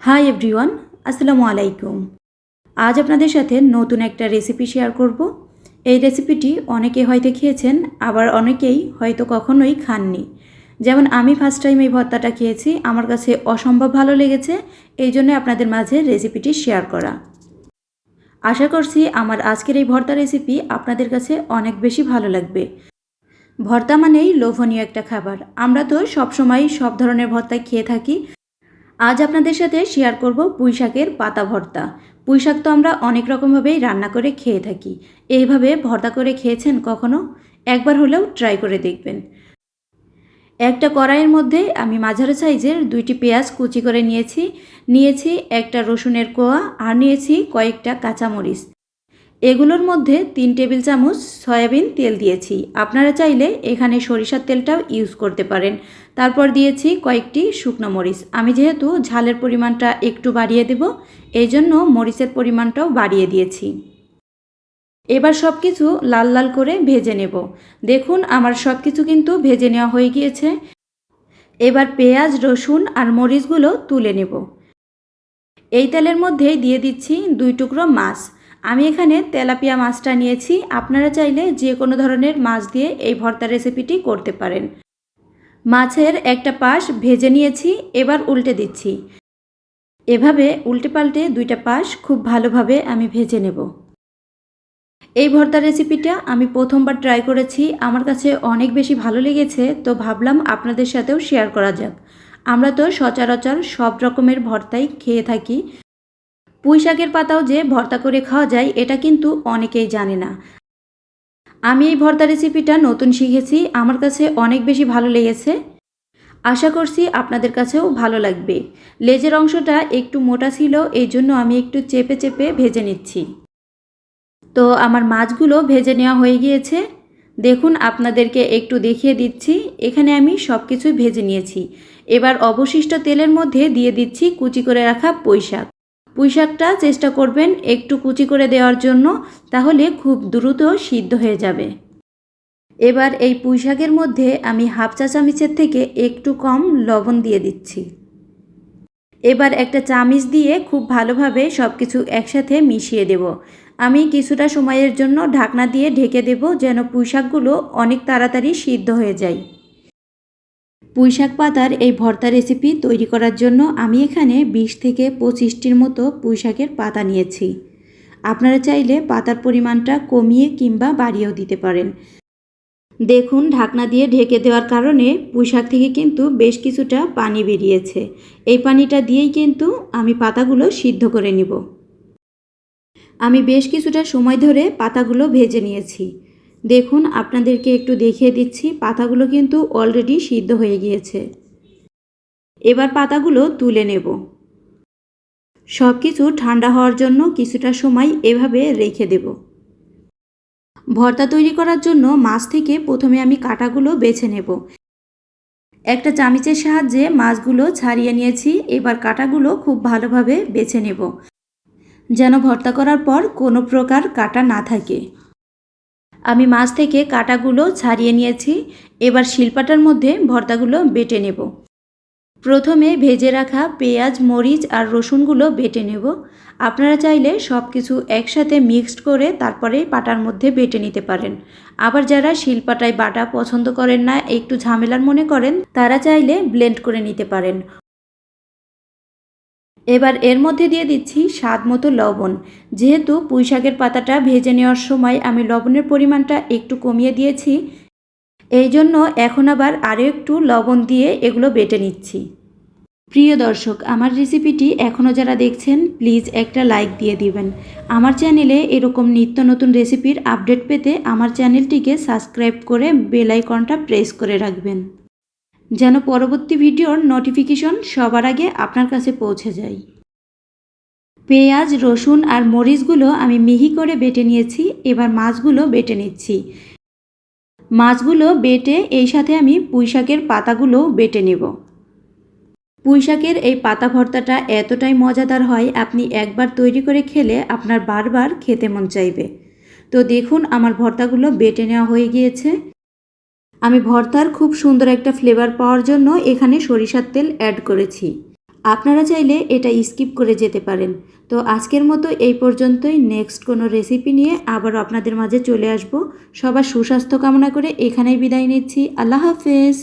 Hi everyone, আসসালামু আলাইকুম। আজ আপনাদের সাথে নতুন একটা রেসিপি শেয়ার করব। এই রেসিপিটি অনেকে হয়তো খেয়েছেন, আবার অনেকেই হয়তো কখনোই খাননি। যেমন আমি ফার্স্ট টাইম এই ভর্তাটা খেয়েছি, আমার কাছে অসম্ভব ভালো লেগেছে, এই জন্য আপনাদের মাঝে রেসিপিটি শেয়ার করা। আশা করছি আমার আজকের এই ভর্তা রেসিপি আপনাদের কাছে অনেক বেশি ভালো লাগবে। ভর্তা মানেই লোভনীয় একটা খাবার। আমরা তো সবসময় সব ধরনের ভর্তাই খেয়ে থাকি আজ আপনাদের সাথে শেয়ার করব পুঁইশাকের পাতা ভর্তা। পুঁইশাক তো আমরা অনেক রকমভাবেই রান্না করে খেয়ে থাকি। এইভাবে ভর্তা করে খেয়েছেন কখনো? একবার হলেও ট্রাই করে দেখবেন। একটা কড়াইয়ের মধ্যে আমি মাঝারি সাইজের দুইটি পেঁয়াজ কুচি করে নিয়েছি। নিয়েছি একটা রসুনের কোয়া আর নিয়েছি কয়েকটা কাঁচামরিচ। এগুলোর মধ্যে তিন টেবিল চামচ সয়াবিন তেল দিয়েছি। আপনারা চাইলে এখানে সরিষার তেলটাও ইউজ করতে পারেন। তারপর দিয়েছি কয়েকটি শুকনো মরিচ। আমি যেহেতু ঝালের পরিমাণটা একটু বাড়িয়ে দেব, এই জন্য মরিচের পরিমাণটাও বাড়িয়ে দিয়েছি। এবার সব কিছু লাল লাল করে ভেজে নেব। দেখুন, আমার সব কিছু কিন্তু ভেজে নেওয়া হয়ে গিয়েছে। এবার পেঁয়াজ, রসুন আর মরিচগুলো তুলে নেব। এই তেলের মধ্যেই দিয়ে দিচ্ছি দুই টুকরো মাছ। আমি এখানে তেলাপিয়া মাছটা নিয়েছি। আপনারা চাইলে যে কোনো ধরনের মাছ দিয়ে এই ভর্তা রেসিপিটি করতে পারেন। মাছের একটা পাশ ভেজে নিয়েছি, এবার উল্টে দিচ্ছি। এভাবে উল্টে পাল্টে দুইটা পাশ খুব ভালোভাবে আমি ভেজে নেব। এই ভর্তা রেসিপিটা আমি প্রথমবার ট্রাই করেছি। আমার কাছে অনেক বেশি ভালো লেগেছে, তো ভাবলাম আপনাদের সাথেও শেয়ার করা যাক। আমরা তো সচরাচর সব রকমের ভর্তাই খেয়ে থাকি। পুঁই শাকের পাতাও যে ভর্তা করে খাওয়া যায়, এটা কিন্তু অনেকেই জানে না। আমি এই ভর্তা রেসিপিটা নতুন শিখেছি, আমার কাছে অনেক বেশি ভালো লেগেছে। আশা করছি আপনাদের কাছেও ভালো লাগবে। লেজের অংশটা একটু মোটা ছিল, এই জন্য আমি একটু চেপে চেপে ভেজে নিচ্ছি। তো আমার মাছগুলো ভেজে নেওয়া হয়ে গিয়েছে। দেখুন, আপনাদেরকে একটু দেখিয়ে দিচ্ছি। এখানে আমি সব কিছুই ভেজে নিয়েছি। এবার অবশিষ্ট তেলের মধ্যে দিয়ে দিচ্ছি কুচি করে রাখা পুঁই পুঁই শাকটা চেষ্টা করবেন একটু কুচি করে দেওয়ার জন্য, তাহলে খুব দ্রুত সিদ্ধ হয়ে যাবে। এবার এই পুঁই শাকের মধ্যে আমি হাফ চা চামিচের থেকে একটু কম লবণ দিয়ে দিচ্ছি। এবার একটা চামিচ দিয়ে খুব ভালোভাবে সব কিছু একসাথে মিশিয়ে দেব। আমি কিছুটা সময়ের জন্য ঢাকনা দিয়ে ঢেকে দেব যেন পুঁই শাকগুলো অনেক তাড়াতাড়ি সিদ্ধ হয়ে যায়। পুঁই শাক পাতার এই ভর্তা রেসিপি তৈরি করার জন্য আমি এখানে বিশ থেকে পঁচিশটির মতো পুঁই শাকের পাতা নিয়েছি। আপনারা চাইলে পাতার পরিমাণটা কমিয়ে কিংবা বাড়িয়েও দিতে পারেন। দেখুন, ঢাকনা দিয়ে ঢেকে দেওয়ার কারণে পুঁই শাক থেকে কিন্তু বেশ কিছুটা পানি বেরিয়েছে। এই পানিটা দিয়েই কিন্তু আমি পাতাগুলো সিদ্ধ করে নিব। আমি বেশ কিছুটা সময় ধরে পাতাগুলো ভেজে নিয়েছি। দেখুন, আপনাদেরকে একটু দেখিয়ে দিচ্ছি, পাতাগুলো কিন্তু অলরেডি সিদ্ধ হয়ে গিয়েছে। এবার পাতাগুলো তুলে নেব। সব কিছু ঠান্ডা হওয়ার জন্য কিছুটা সময় এভাবে রেখে দেব। ভর্তা তৈরি করার জন্য মাছ থেকে প্রথমে আমি কাটাগুলো বেছে নেব। একটা চামিচের সাহায্যে মাছগুলো ছাড়িয়ে নিয়েছি, এবার কাটাগুলো খুব ভালোভাবে বেছে নেব। যেন ভর্তা করার পর কোনো প্রকার কাটা না থাকে। আমি মাছ থেকে কাটাগুলো ছাড়িয়ে নিয়েছি, এবার শিলপাটার মধ্যে ভর্তাগুলো বেটে নেব। প্রথমে ভেজে রাখা পেঁয়াজ, মরিচ আর রসুনগুলো বেটে নেব। আপনারা চাইলে সব কিছু একসাথে মিক্সড করে তারপরে পাটার মধ্যে বেটে নিতে পারেন। আবার যারা শিলপাটায় বাটা পছন্দ করেন না, একটু ঝামেলার মনে করেন, তারা চাইলে ব্লেন্ড করে নিতে পারেন। এবার এর মধ্যে দিয়ে দিচ্ছি স্বাদ মতো লবণ। যেহেতু পুঁই শাকের পাতাটা ভেজে নেওয়ার সময় আমি লবণের পরিমাণটা একটু কমিয়ে দিয়েছি, এই জন্য এখন আবার আরও একটু লবণ দিয়ে এগুলো বেটে নিচ্ছি। প্রিয় দর্শক, আমার রেসিপিটি এখনও যারা দেখছেন, প্লিজ একটা লাইক দিয়ে দিবেন। আমার চ্যানেলে এরকম নিত্য নতুন রেসিপির আপডেট পেতে আমার চ্যানেলটিকে সাবস্ক্রাইব করে বেল আইকনটা প্রেস করে রাখবেন। যেন পরবর্তী ভিডিওর নোটিফিকেশন সবার আগে আপনার কাছে পৌঁছে যায়। পেঁয়াজ, রসুন আর মরিচগুলো আমি মিহি করে বেটে নিয়েছি, এবার মাছগুলো বেটে নিচ্ছি। মাছগুলো বেটে এই সাথে আমি পুঁই শাকের পাতাগুলো বেটে নেব। পুঁইশাকের এই পাতা ভর্তাটা এতটাই মজাদার হয়, আপনি একবার তৈরি করে খেলে আপনার বারবার খেতে মন চাইবে। তো দেখুন, আমার ভর্তাগুলো বেটে নেওয়া হয়ে গিয়েছে। আমি ভর্তার খুব সুন্দর একটা ফ্লেভার পাওয়ার জন্য এখানে সরিষার তেল অ্যাড করেছি। আপনারা চাইলে এটা স্কিপ করে যেতে পারেন। তো আজকের মতো এই পর্যন্তই। নেক্সট কোনো রেসিপি নিয়ে আবারও আপনাদের মাঝে চলে আসব। সবার সুস্বাস্থ্য কামনা করে এখানেই বিদায় নিচ্ছি। আল্লাহ হাফেজ।